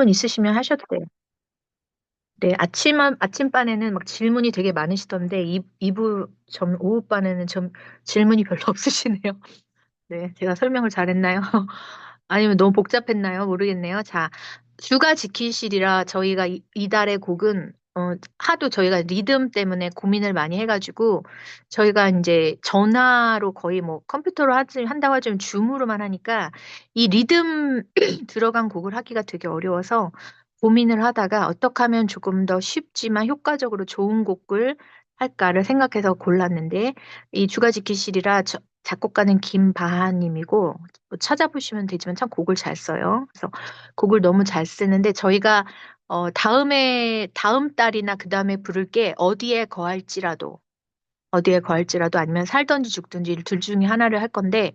질문 있으시면 하셔도 돼요. 네, 아침, 아침반에는 막 질문이 되게 많으시던데, 이, 2부 점, 오후반에는 좀 질문이 별로 없으시네요. 네, 제가 설명을 잘했나요? 아니면 너무 복잡했나요? 모르겠네요. 자, 주가 지키시리라 저희가 이, 이달의 곡은 어, 하도 저희가 리듬 때문에 고민을 많이 해가지고 저희가 이제 전화로 거의 뭐 컴퓨터로 하지, 한다고 하지만 줌으로만 하니까 이 리듬 들어간 곡을 하기가 되게 어려워서 고민을 하다가 어떻게 하면 조금 더 쉽지만 효과적으로 좋은 곡을 할까를 생각해서 골랐는데 이 주가 지키시리라 저, 작곡가는 김바하님이고 뭐 찾아보시면 되지만 참 곡을 잘 써요. 그래서 곡을 너무 잘 쓰는데 저희가 어, 다음에 다음 달이나 그 다음에 부를 게 어디에 거할지라도 어디에 거할지라도 아니면 살던지 죽든지 둘 중에 하나를 할 건데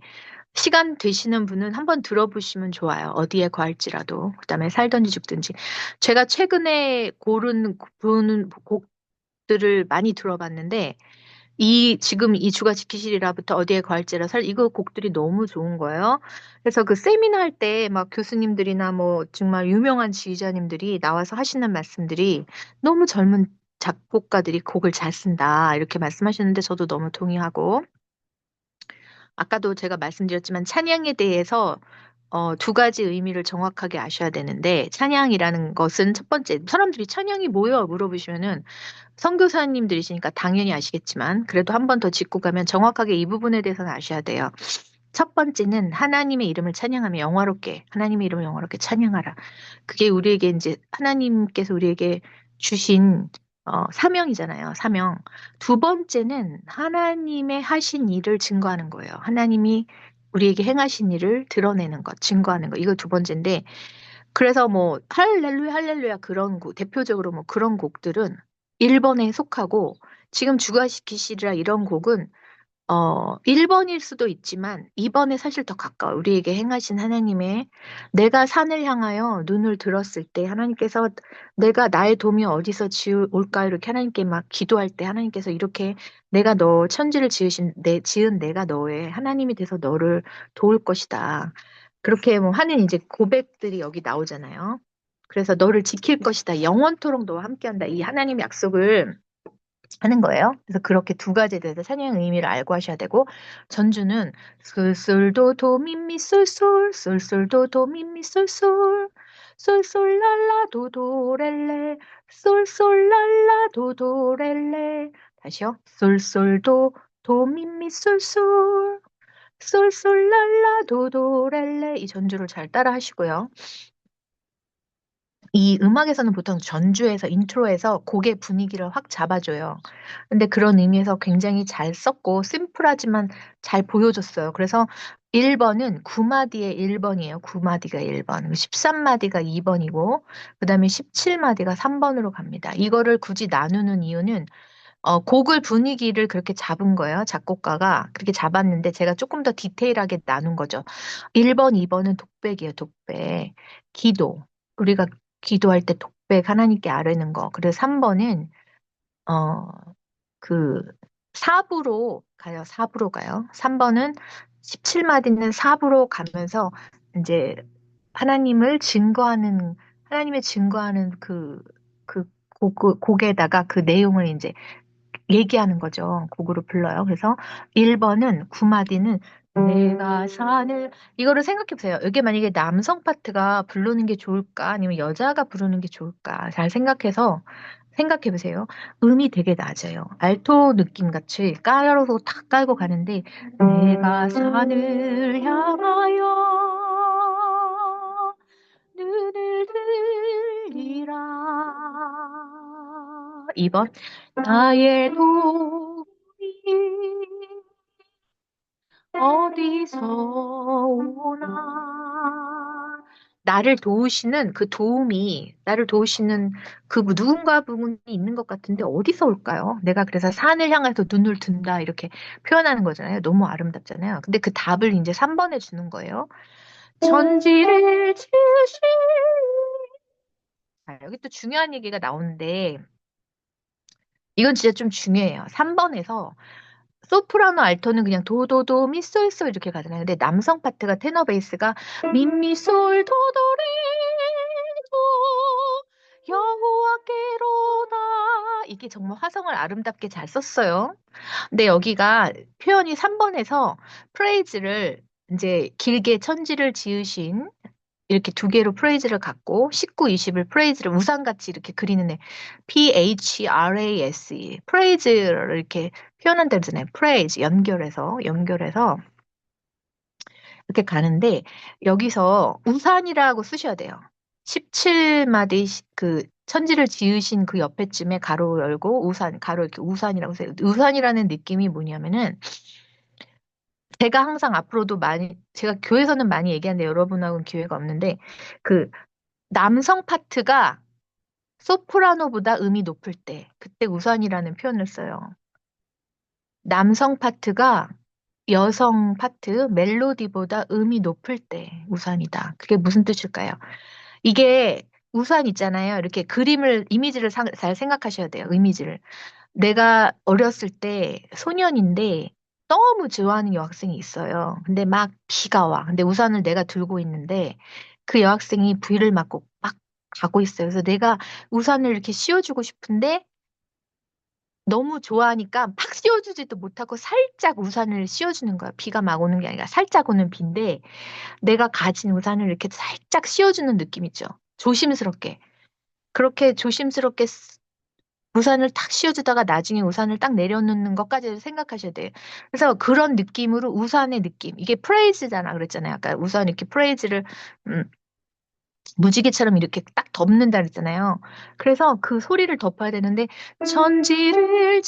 시간 되시는 분은 한번 들어보시면 좋아요. 어디에 거할지라도 그 다음에 살던지 죽든지 제가 최근에 고른 부는 곡들을 많이 들어봤는데 이 지금 이 주가 지키시리라부터 어디에 거할지라 살 이거 곡들이 너무 좋은 거예요. 그래서 그 세미나 할 때 막 교수님들이나 뭐 정말 유명한 지휘자님들이 나와서 하시는 말씀들이 너무 젊은 작곡가들이 곡을 잘 쓴다 이렇게 말씀하셨는데 저도 너무 동의하고 아까도 제가 말씀드렸지만 찬양에 대해서 어, 두 가지 의미를 정확하게 아셔야 되는데 찬양이라는 것은 첫 번째 사람들이 찬양이 뭐예요 물어보시면은 선교사님들이시니까 당연히 아시겠지만 그래도 한 번 더 짚고 가면 정확하게 이 부분에 대해서는 아셔야 돼요. 첫 번째는 하나님의 이름을 찬양하며 영화롭게 하나님의 이름을 영화롭게 찬양하라. 그게 우리에게 이제 하나님께서 우리에게 주신 어, 사명이잖아요. 사명. 두 번째는 하나님의 하신 일을 증거하는 거예요. 하나님이 우리에게 행하신 일을 드러내는 것, 증거하는 것. 이거 두 번째인데 그래서 뭐 할렐루야 할렐루야 그런 곡 대표적으로 뭐 그런 곡들은 1번에 속하고 지금 주가 시키시리라 이런 곡은 어 1번일 수도 있지만 2번에 사실 더 가까워. 우리에게 행하신 하나님의 내가 산을 향하여 눈을 들었을 때 하나님께서 내가 나의 도움이 어디서 지올까 이렇게 하나님께 막 기도할 때 하나님께서 이렇게 내가 너 천지를 지으신 내 지은 내가 너의 하나님이 돼서 너를 도울 것이다. 그렇게 뭐 하는 이제 고백들이 여기 나오잖아요. 그래서 너를 지킬 것이다. 영원토록 너와 함께한다. 이 하나님의 약속을 하는 거예요. 그래서 그렇게 두 가지에 대해서 찬양의 의미를 알고 하셔야 되고 전주는 솔솔도 도미미 솔솔 솔솔도 도미미 솔솔 솔솔랄라 도도렐레 솔솔랄라 도도렐레 다시요. 솔솔도 도미미 솔솔 솔솔랄라 도도렐레 이 전주를 잘 따라 하시고요. 이 음악에서는 보통 전주에서 인트로에서 곡의 분위기를 확 잡아줘요. 근데 그런 의미에서 굉장히 잘 썼고 심플하지만 잘 보여줬어요. 그래서 1번은 9마디의 1번이에요. 9마디가 1번. 13마디가 2번이고 그다음에 17마디가 3번으로 갑니다. 이거를 굳이 나누는 이유는 어, 곡을 분위기를 그렇게 잡은 거예요. 작곡가가 그렇게 잡았는데 제가 조금 더 디테일하게 나눈 거죠. 1번, 2번은 독백이에요. 독백. 기도. 우리가 기도할 때 독백 하나님께 아뢰는 거. 그래서 3번은 어, 그 4부로 가요. 4부로 가요. 3번은 17마디는 4부로 가면서 이제 하나님을 증거하는 하나님의 증거하는 그, 그 곡, 곡에다가 그 내용을 이제 얘기하는 거죠. 곡으로 불러요. 그래서 1번은 9마디는 내가 산을 이거를 생각해 보세요. 이게 만약에 남성 파트가 부르는 게 좋을까 아니면 여자가 부르는 게 좋을까 잘 생각해서 생각해 보세요. 음이 되게 낮아요. 알토 느낌 같이 깔아서 탁 깔고 가는데 내가 산을 향하여 눈을 들리라 2번 나의 도 어디서 오나 나를 도우시는 그 도움이 나를 도우시는 그 누군가 부분이 있는 것 같은데 어디서 올까요? 내가 그래서 산을 향해서 눈을 든다 이렇게 표현하는 거잖아요. 너무 아름답잖아요. 근데 그 답을 이제 3번에 주는 거예요. 전지를 지으신 아, 여기 또 중요한 얘기가 나오는데 이건 진짜 좀 중요해요. 3번에서 소프라노 알토는 그냥 도도도 미솔솔 이렇게 가잖아요. 근데 남성 파트가 테너 베이스가 미미솔 도도레도 여호와께로다 이게 정말 화성을 아름답게 잘 썼어요. 근데 여기가 표현이 3번에서 프레이즈를 이제 길게 천지를 지으신 이렇게 두 개로 프레이즈를 갖고 19, 20을 프레이즈를 우산같이 이렇게 그리는 애 P-H-R-A-S-E 프레이즈를 이렇게 표현한다 그러잖아요. 프레이즈 연결해서 연결해서 이렇게 가는데 여기서 우산이라고 쓰셔야 돼요. 17마디 그 천지를 지으신 그 옆에쯤에 가로 열고 우산 가로 이렇게 우산이라고 써요. 우산이라는 느낌이 뭐냐면은 제가 항상 앞으로도 많이 제가 교회에서는 많이 얘기하는데 여러분하고는 기회가 없는데 그 남성 파트가 소프라노보다 음이 높을 때 그때 우산이라는 표현을 써요. 남성 파트가 여성 파트 멜로디보다 음이 높을 때 우산이다. 그게 무슨 뜻일까요? 이게 우산 있잖아요. 이렇게 그림을 이미지를 사, 잘 생각하셔야 돼요. 이미지를. 내가 어렸을 때 소년인데 너무 좋아하는 여학생이 있어요. 근데 막 비가 와. 근데 우산을 내가 들고 있는데 그 여학생이 부위를 맞고 막 가고 있어요. 그래서 내가 우산을 이렇게 씌워주고 싶은데 너무 좋아하니까 팍 씌워주지도 못하고 살짝 우산을 씌워주는 거야. 비가 막 오는 게 아니라 살짝 오는 비인데 내가 가진 우산을 이렇게 살짝 씌워주는 느낌 있죠. 조심스럽게. 그렇게 조심스럽게 우산을 탁 씌워주다가 나중에 우산을 딱 내려놓는 것까지 생각하셔야 돼요. 그래서 그런 느낌으로 우산의 느낌. 이게 프레이즈잖아. 그랬잖아요. 아까 우산 이렇게 프레이즈를, 음, 무지개처럼 이렇게 딱 덮는다 그랬잖아요. 그래서 그 소리를 덮어야 되는데 천지를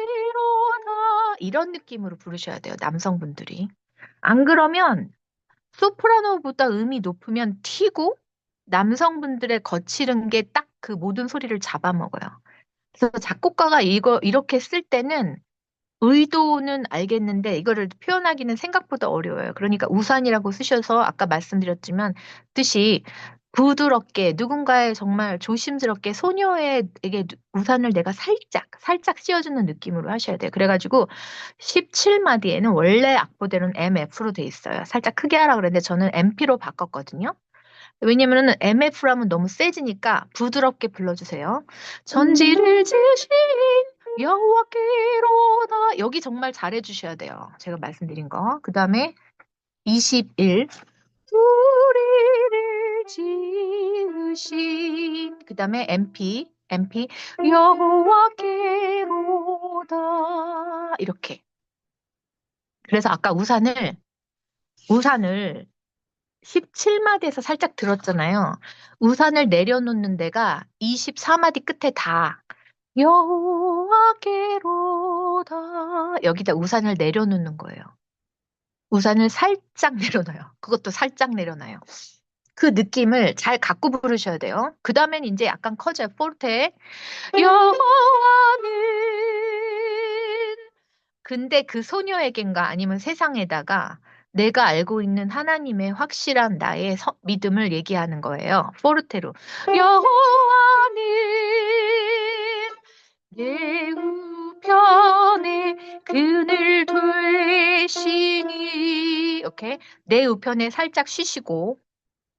여호와께로다 이런 느낌으로 부르셔야 돼요. 남성분들이. 안 그러면 소프라노보다 음이 높으면 튀고 남성분들의 거칠은 게 딱 그 모든 소리를 잡아먹어요. 그래서 작곡가가 이거 이렇게 쓸 때는 의도는 알겠는데 이거를 표현하기는 생각보다 어려워요. 그러니까 우산이라고 쓰셔서 아까 말씀드렸지만 뜻이 부드럽게 누군가의 정말 조심스럽게 소녀에게 우산을 내가 살짝 살짝 씌워주는 느낌으로 하셔야 돼요. 그래가지고 17마디에는 원래 악보대로는 MF로 돼 있어요. 살짝 크게 하라 그랬는데 저는 MP로 바꿨거든요. 왜냐면은 MF라면 너무 세지니까 부드럽게 불러주세요. 전지를 지으신 여호와께로다. 여기 정말 잘해주셔야 돼요. 제가 말씀드린 거. 그 다음에 21. 우리를 지으신. 그 다음에 MP. MP. 여호와께로다. 이렇게. 그래서 아까 우산을, 우산을 17마디에서 살짝 들었잖아요. 우산을 내려놓는 데가 24마디 끝에 다 여호와께로다 여기다 우산을 내려놓는 거예요. 우산을 살짝 내려놔요. 그것도 살짝 내려놔요. 그 느낌을 잘 갖고 부르셔야 돼요. 그 다음엔 이제 약간 커져요. 포르테. 여호와는 근데 그 소녀에겐가 아니면 세상에다가 내가 알고 있는 하나님의 확실한 나의 서, 믿음을 얘기하는 거예요. 포르테로. 여호와는 내 우편에 그늘 되시니 오케이 내 우편에 살짝 쉬시고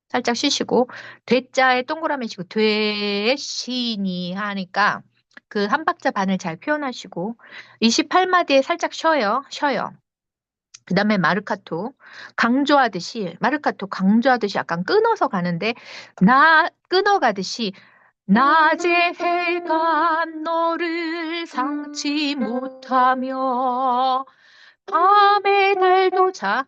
살짝 쉬시고 되자에 동그라미 치고 되시니 하니까 그 한 박자 반을 잘 표현하시고 28마디에 살짝 쉬어요. 쉬어요. 그 다음에 마르카토 강조하듯이 마르카토 강조하듯이 약간 끊어서 가는데 나 끊어가듯이 낮에 해가 너를 상치 못하며 밤에 달도 자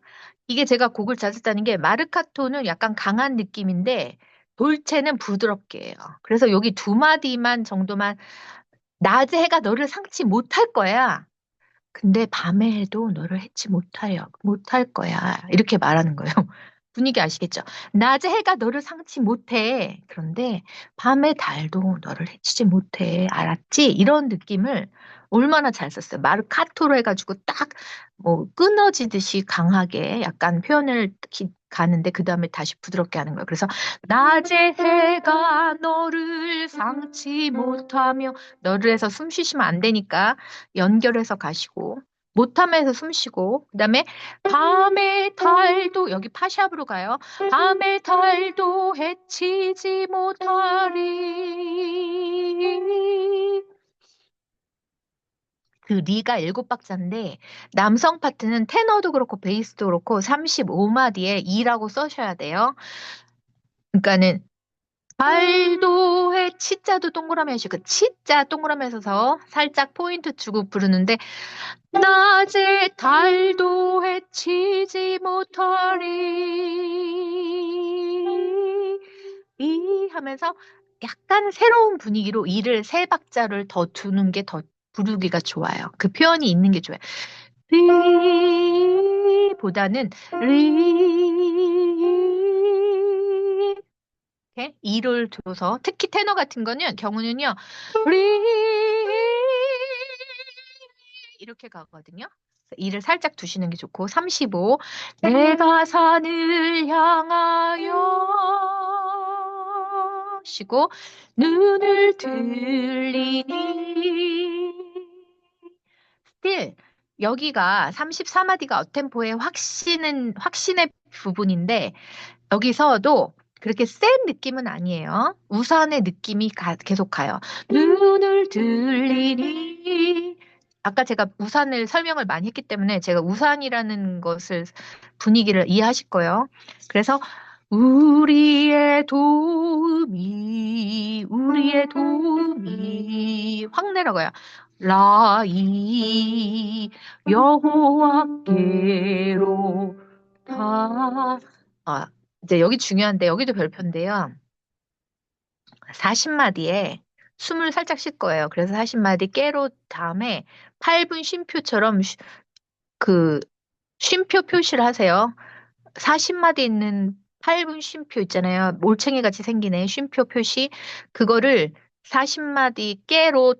이게 제가 곡을 잘 썼다는 게 마르카토는 약간 강한 느낌인데 돌체는 부드럽게 해요. 그래서 여기 두 마디만 정도만 낮에 해가 너를 상치 못할 거야. 근데 밤에 해도 너를 해치 못할 거야. 이렇게 말하는 거예요. 분위기 아시겠죠? 낮에 해가 너를 상치 못해. 그런데 밤에 달도 너를 해치지 못해. 알았지? 이런 느낌을 얼마나 잘 썼어요. 마르카토로 해가지고 딱 뭐 끊어지듯이 강하게 약간 표현을 가는데 그 다음에 다시 부드럽게 하는 거예요. 그래서 낮에 해가 너를 상치 못하며 너를 해서 숨 쉬시면 안 되니까 연결해서 가시고 못하면서 숨 쉬고, 그 다음에 밤의 달도, 여기 파샵으로 가요. 밤의 달도 해치지 못하리. 그 리가 일곱 박자인데, 남성 파트는 테너도 그렇고 베이스도 그렇고 35마디에 2라고 써셔야 돼요. 그러니까는 발도해 치자도 동그라미 하시고 치자 동그라미 해서 살짝 포인트 주고 부르는데 낮에 달도 해치지 못하리 이 하면서 약간 새로운 분위기로 이를 세 박자를 더 두는 게 더 부르기가 좋아요. 그 표현이 있는 게 좋아요. 리 보다는 리 이렇게 이를 줘서 특히 테너 같은 거는 경우는요. 리 이렇게 가거든요. 이를 살짝 두시는 게 좋고 35 내가 산을 향하여 쉬고 눈을 들리니 still 여기가 34마디가 업템포의 확신은 확신의 부분인데 여기서도 그렇게 센 느낌은 아니에요. 우산의 느낌이 가, 계속 가요. 눈을 들리니 아까 제가 우산을 설명을 많이 했기 때문에 제가 우산이라는 것을 분위기를 이해하실 거예요. 그래서 우리의 도움이 우리의 도움이 확 내려가요. 라이 여호와께로 다 아, 이제 여기 중요한데 여기도 별표인데요. 40마디에 숨을 살짝 쉴 거예요. 그래서 40마디 깨로 다음에 8분 쉼표처럼 쉬- 그 쉼표 표시를 하세요. 40마디 있는 8분 쉼표 있잖아요. 올챙이 같이 생기네. 쉼표 표시. 그거를 40마디 깨로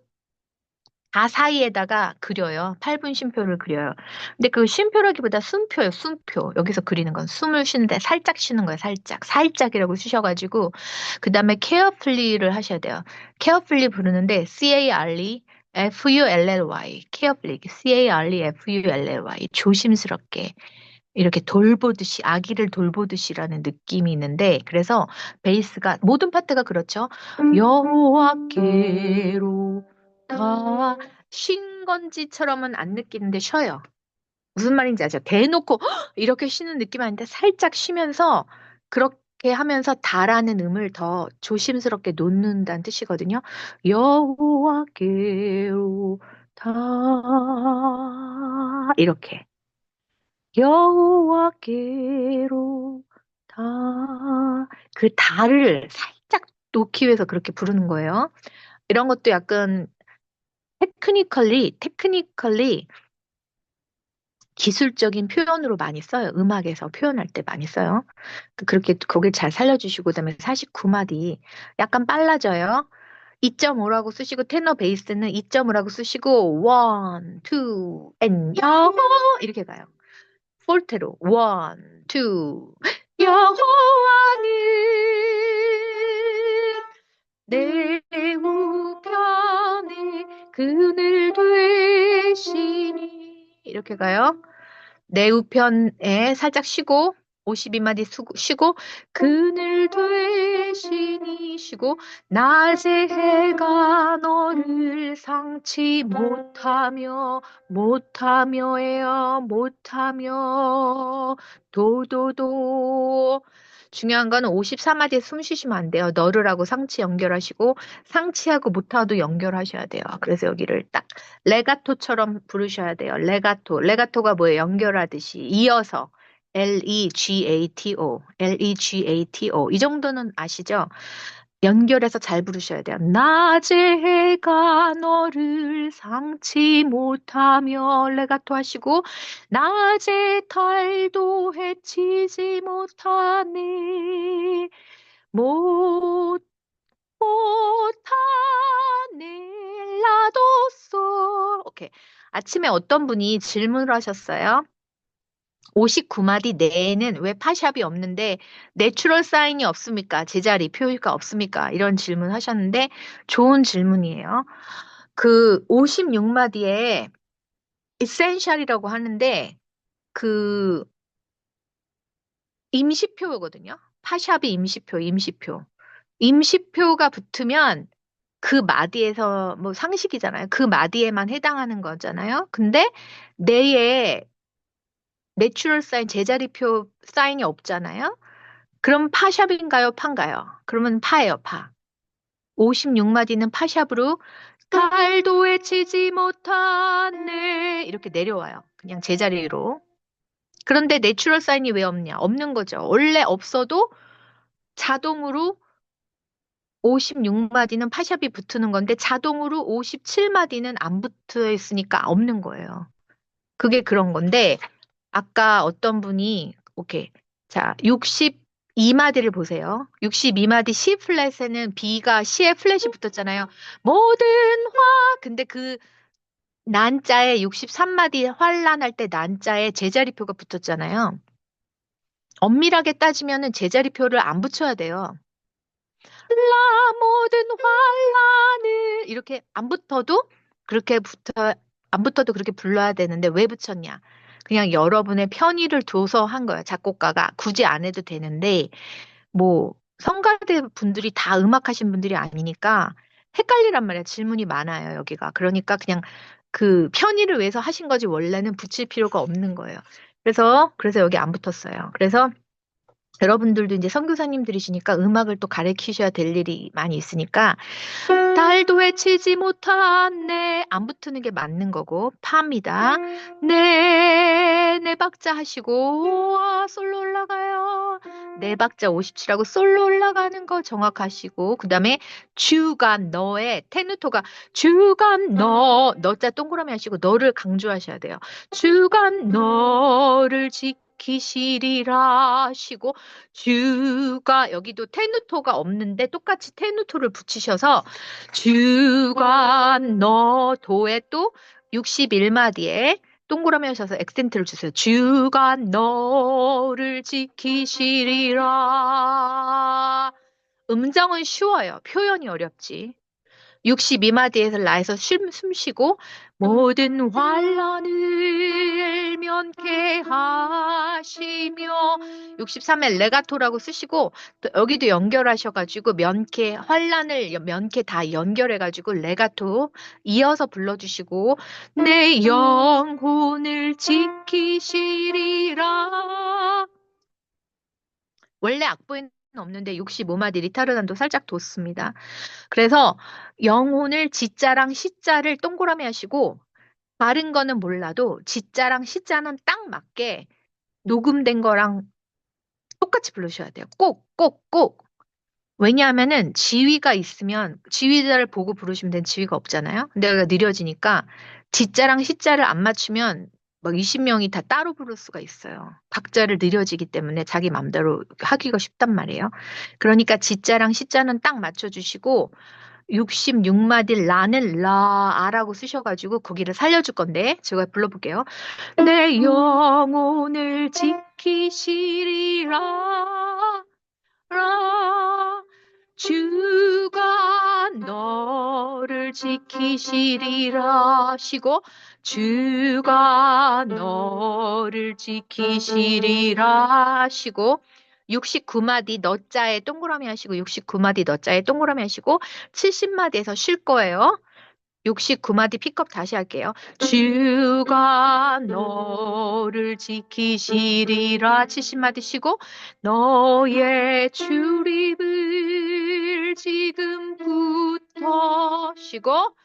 다 사이에다가 그려요. 8분 쉼표를 그려요. 근데 그 쉼표라기보다 숨표예요. 숨표. 여기서 그리는 건 숨을 쉬는데 살짝 쉬는 거예요. 살짝. 살짝이라고 쓰셔가지고 그 다음에 carefully를 하셔야 돼요. carefully 부르는데 C-A-R-E F-U-L-L-Y carefully C-A-R-E F-U-L-L-Y 조심스럽게 이렇게 돌보듯이 아기를 돌보듯이라는 느낌이 있는데 그래서 베이스가 모든 파트가 그렇죠. 여호와께로 다쉰 건지처럼은 안 느끼는데 쉬어요. 무슨 말인지 아죠? 대놓고 "헉!" 이렇게 쉬는 느낌 아닌데 살짝 쉬면서 그렇게 하면서 다라는 음을 더 조심스럽게 놓는다는 뜻이거든요. 여호와께로 다 이렇게 여호와께로 다 그 다를 살짝 놓기 위해서 그렇게 부르는 거예요. 이런 것도 약간 테크니컬리 테크니컬리 기술적인 표현으로 많이 써요. 음악에서 표현할 때 많이 써요. 그- 그렇게 거길 잘 살려주시고 그다음에 49마디 약간 빨라져요. 2.5라고 쓰시고 테너 베이스는 2.5라고 쓰시고 1, 2, and 여호 이렇게 가요. 폴테로 1, 2 여호와는 내 그늘 되시니 이렇게 가요. 내 우편에 살짝 쉬고 52마디 쉬고 그늘 되시니 쉬고 낮에 해가 너를 상치 못하며 못하며에요 못하며 도도도 중요한 거는 54마디에 숨 쉬시면 안 돼요. 너를하고 상치 연결하시고 상치하고 못하도 연결하셔야 돼요. 그래서 여기를 딱 레가토처럼 부르셔야 돼요. 레가토. 레가토가 뭐예요? 연결하듯이 이어서 L-E-G-A-T-O, L-E-G-A-T-O. 이 정도는 아시죠? 연결해서 잘 부르셔야 돼요. 낮에 해가 너를 상치 못하며 레가토 하시고 낮에 달도 해치지 못하네 못 못하네 라도소 오케이 아침에 어떤 분이 질문을 하셨어요? 59마디 내에는 왜 파샵이 없는데 내추럴 사인이 없습니까? 제자리 표기가 없습니까? 이런 질문 하셨는데 좋은 질문이에요. 그 56마디에 essential이라고 하는데 그 임시표거든요. 파샵이 임시표, 임시표. 임시표가 붙으면 그 마디에서 뭐 상식이잖아요. 그 마디에만 해당하는 거잖아요. 근데 내에 내추럴 사인 제자리표 사인이 없잖아요. 그럼 파샵인가요? 판가요? 그러면 파예요, 파. 56마디는 파샵으로 달도 외치지 못하네 이렇게 내려와요. 그냥 제자리로. 그런데 내추럴 사인이 왜 없냐? 없는 거죠. 원래 없어도 자동으로 56마디는 파샵이 붙는 건데 자동으로 57마디는 안 붙어 있으니까 없는 거예요. 그게 그런 건데 아까 어떤 분이 오케이. 자, 62마디를 보세요. 62마디 C 플랫에는 B가 C에 플랫이 붙었잖아요. 모든 화 근데 그 난자에 63마디 환란할 때 난자에 제자리표가 붙었잖아요. 엄밀하게 따지면은 제자리표를 안 붙여야 돼요. 라 모든 환란을 이렇게 안 붙어도 그렇게 붙어 안 붙어도 그렇게 불러야 되는데 왜 붙였냐? 그냥 여러분의 편의를 둬서 한 거예요. 작곡가가 굳이 안 해도 되는데 뭐 성가대 분들이 다 음악하신 분들이 아니니까 헷갈리란 말이야. 질문이 많아요, 여기가. 그러니까 그냥 그 편의를 위해서 하신 거지 원래는 붙일 필요가 없는 거예요. 그래서 그래서 여기 안 붙었어요. 그래서 여러분들도 이제 선교사님들이시니까 음악을 또 가르치셔야 될 일이 많이 있으니까 달도 외치지 못한 네안 붙는 게 맞는 거고 파입니다. 네, 네 박자 하시고 와 솔로 올라가요. 네 박자 57하고 솔로 올라가는 거 정확하시고 그 다음에 주간 너의 테누토가 주간 너 너자 동그라미 하시고 너를 강조하셔야 돼요. 주간 너를 지 지키시리라 하시고 주가 여기도 테누토가 없는데 똑같이 테누토를 붙이셔서 주가 너 도에 또 61마디에 동그라미 하셔서 액센트를 주세요. 주가 너를 지키시리라. 음정은 쉬워요. 표현이 어렵지. 62마디에서 라에서 숨, 숨 쉬고 모든 환란을 면케 하시며 63에 레가토라고 쓰시고 또 여기도 연결하셔가지고 면케 환란을 면케 다 연결해가지고 레가토 이어서 불러주시고 내 영혼을 지키시리라. 원래 악보에는 없는데 65마디 리타르단도 살짝 뒀습니다. 그래서 영혼을 지자랑 시자를 동그라미 하시고 다른 거는 몰라도 지자랑 시자는 딱 맞게 녹음된 거랑 똑같이 부르셔야 돼요. 꼭, 꼭, 꼭. 왜냐하면은 지위가 있으면 지위자를 보고 부르시면 되는 지위가 없잖아요. 근데 여기가 느려지니까 지자랑 시자를 안 맞추면 막 20명이 다 따로 부를 수가 있어요. 박자를 느려지기 때문에 자기 맘대로 하기가 쉽단 말이에요. 그러니까 지자랑 시자는 딱 맞춰주시고 66마디 라는 라 아라고 쓰셔가지고 거기를 살려줄 건데 제가 불러볼게요. 내 영혼을 지키시리라 라 주가 너를 지키시리라 시고 주가 너를 지키시리라 하시고 69마디 너자에 동그라미 하시고 69마디 너자에 동그라미 하시고 70마디에서 쉴 거예요. 69마디 픽업 다시 할게요. 주가 너를 지키시리라 70마디 쉬고 너의 출입을 지금 부터 쉬고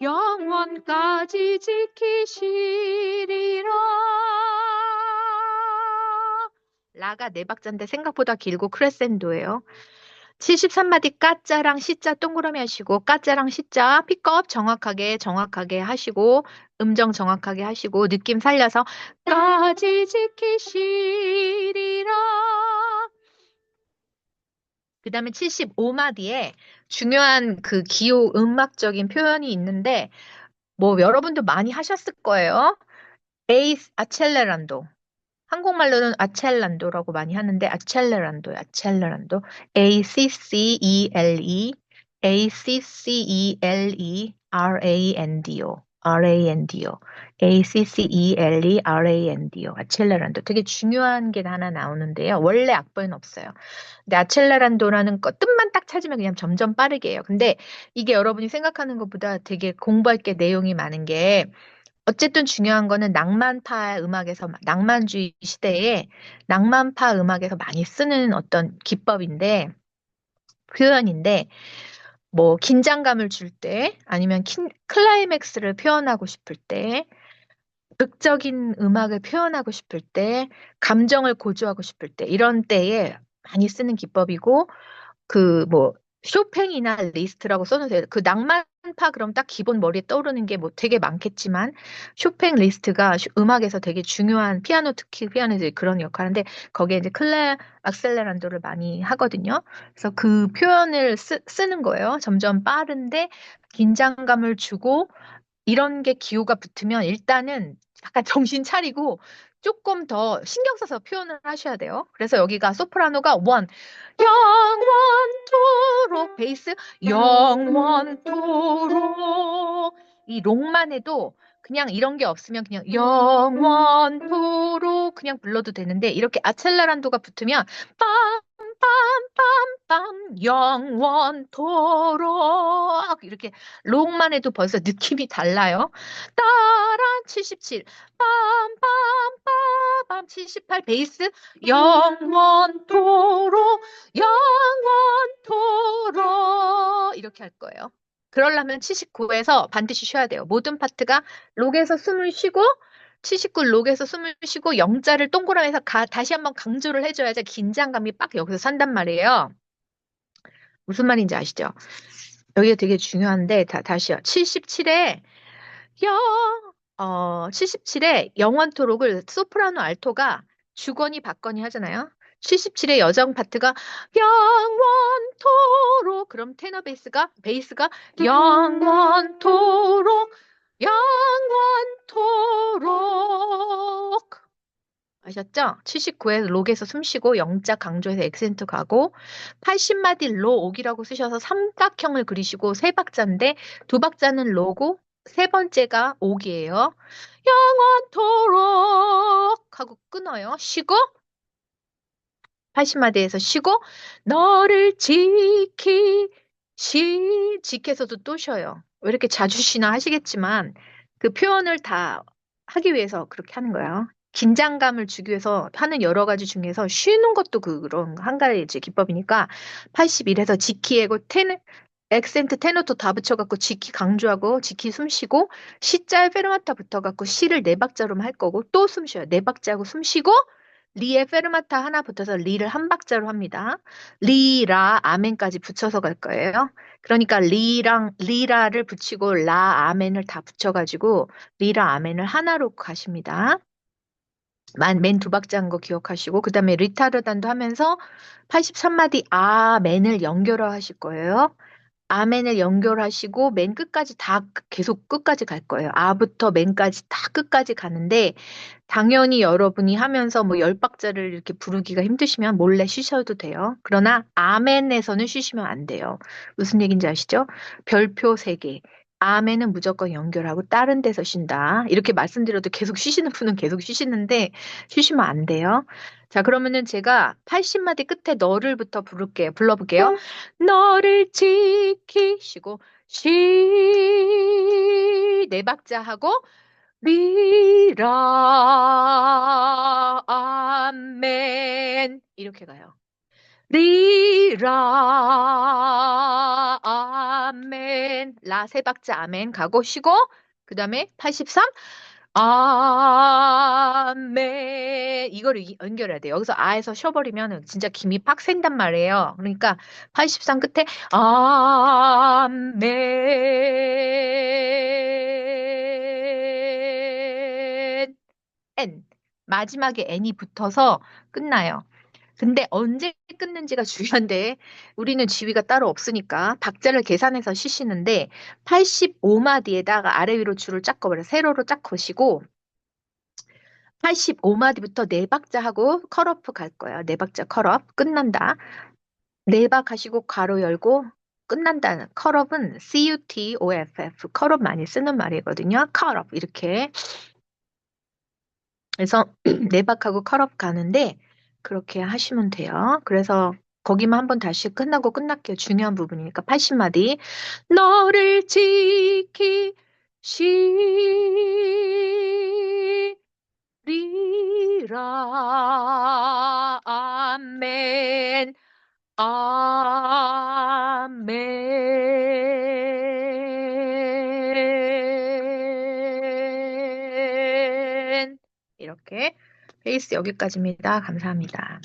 영원까지 지키시리라. 라가 네 박자인데 생각보다 길고 크레센도예요. 73마디 까짜랑 시자 동그라미 하시고 까짜랑 시자 픽업 정확하게 정확하게 하시고 음정 정확하게 하시고 느낌 살려서 까지 지키시리라 그 다음에 75마디에 중요한 그 기호 음악적인 표현이 있는데 뭐 여러분도 많이 하셨을 거예요. 에이스 아첼레란도. 한국말로는 아첼란도라고 많이 하는데 아첼레란도요. 아첼레란도. A C C R-A-N-D요. A-C-C-E-L-E-R-A-N-D요. 아첼레란도. 되게 중요한 게 하나 나오는데요. 원래 악보에는 없어요. 근데 아첼레란도라는 거 뜻만 딱 찾으면 그냥 점점 빠르게 해요. 근데 이게 여러분이 생각하는 것보다 되게 공부할 게 내용이 많은 게 어쨌든 중요한 거는 낭만파 음악에서 낭만주의 시대에 낭만파 음악에서 많이 쓰는 어떤 기법인데 표현인데 뭐 긴장감을 줄 때 아니면 킨, 클라이맥스를 표현하고 싶을 때 극적인 음악을 표현하고 싶을 때 감정을 고조하고 싶을 때 이런 때에 많이 쓰는 기법이고 그 뭐 쇼팽이나 리스트라고 써놓으세요. 그 낭만 파 그럼 딱 기본 머리에 떠오르는 게 뭐 되게 많겠지만 쇼팽 리스트가 음악에서 되게 중요한 피아노 특히 피아노에서 그런 역할인데 거기에 이제 클레 악셀레란도를 많이 하거든요. 그래서 그 표현을 쓰, 쓰는 거예요. 점점 빠른데 긴장감을 주고 이런 게 기호가 붙으면 일단은 약간 정신 차리고 조금 더 신경 써서 표현을 하셔야 돼요. 그래서 여기가 소프라노가 원, 영원토록 베이스. 영원토록. 이 롱만 해도 그냥 이런 게 없으면 그냥 영원토록 그냥 불러도 되는데 이렇게 아첼라란도가 붙으면 빰 빰빰빰 영원토록 이렇게 롱만 해도 벌써 느낌이 달라요. 따란 77 빰빰빰빰 78 베이스 영원토록 영원토록 이렇게 할 거예요. 그러려면 79에서 반드시 쉬어야 돼요. 모든 파트가 록에서 숨을 쉬고 79 록에서 숨을 쉬고 영자를 동그라미에서 가, 다시 한번 강조를 해줘야지 긴장감이 빡 여기서 산단 말이에요. 무슨 말인지 아시죠? 여기가 되게 중요한데 다, 다시요. 77에 영, 어, 77에 영원토록을 소프라노 알토가 주거니 받거니 하잖아요. 77의 여정 파트가 영원토록 그럼 테너 베이스가 베이스가 영원토록 영원토록 아셨죠? 79에 록에서 숨 쉬고 영자 강조해서 액센트 가고 80마디 로 옥이라고 쓰셔서 삼각형을 그리시고 세 박자인데 두 박자는 로고 세 번째가 옥이에요. 영원토록 하고 끊어요. 쉬고 80마디에서 쉬고 너를 지키 시 지켜서도 또 쉬어요. 왜 이렇게 자주 쉬나 하시겠지만 그 표현을 다 하기 위해서 그렇게 하는 거예요. 긴장감을 주기 위해서 하는 여러 가지 중에서 쉬는 것도 그런 한 가지 기법이니까 81에서 지키에고 텐 액센트 테너토 다 붙여갖고 지키 강조하고 지키 숨 쉬고 시자에 페르마타 붙어갖고 시를 네 박자로만 할 거고 또 숨 쉬어요. 네 박자하고 숨 쉬고 리에 페르마타 하나 붙어서 리를 한 박자로 합니다. 리 라 아멘까지 붙여서 갈 거예요. 그러니까 리랑 리라를 붙이고 라 아멘을 다 붙여가지고 리라 아멘을 하나로 가십니다. 맨두 박자인 거 기억하시고 그 다음에 리타르단도 하면서 83마디 아멘을 연결하실 거예요. 아멘을 연결하시고 맨 끝까지 다 계속 끝까지 갈 거예요. 아부터 맨까지 다 끝까지 가는데 당연히 여러분이 하면서 뭐 열 박자를 이렇게 부르기가 힘드시면 몰래 쉬셔도 돼요. 그러나 아멘에서는 쉬시면 안 돼요. 무슨 얘기인지 아시죠? 별표 3개. 아멘은 무조건 연결하고 다른 데서 쉰다. 이렇게 말씀드려도 계속 쉬시는 분은 계속 쉬시는데 쉬시면 안 돼요. 자, 그러면은 제가 80마디 끝에 너를부터 부를게요. 불러볼게요. 어? 너를 지키시고 시 네 박자 하고 리라 아멘 이렇게 가요. 리라 아멘 라 세 박자 아멘 가고 쉬고 그 다음에 83 아멘 이거를 연결해야 돼요. 여기서 아에서 쉬어버리면 진짜 김이 팍 샌단 말이에요. 그러니까 83 끝에 아멘 N 마지막에 N이 붙어서 끝나요. 근데 언제 끊는지가 중요한데 우리는 지위가 따로 없으니까 박자를 계산해서 쉬시는데 85마디에다가 아래 위로 줄을 쫙 꺼버려 세로로 쫙 거시고 85마디부터 네 박자 하고 컬업 갈 거예요. 네 박자 컬업 끝난다. 네 박 하시고 가로 열고 끝난다는 컷업은 C-U-T-O-F-F 컷업 많이 쓰는 말이거든요. 컷업 이렇게 그래서 내박하고 컷업 가는데 그렇게 하시면 돼요. 그래서 거기만 한번 다시 끝나고 끝날게요. 중요한 부분이니까 80마디 너를 지키리라 아멘 아멘 베이스 여기까지입니다. 감사합니다.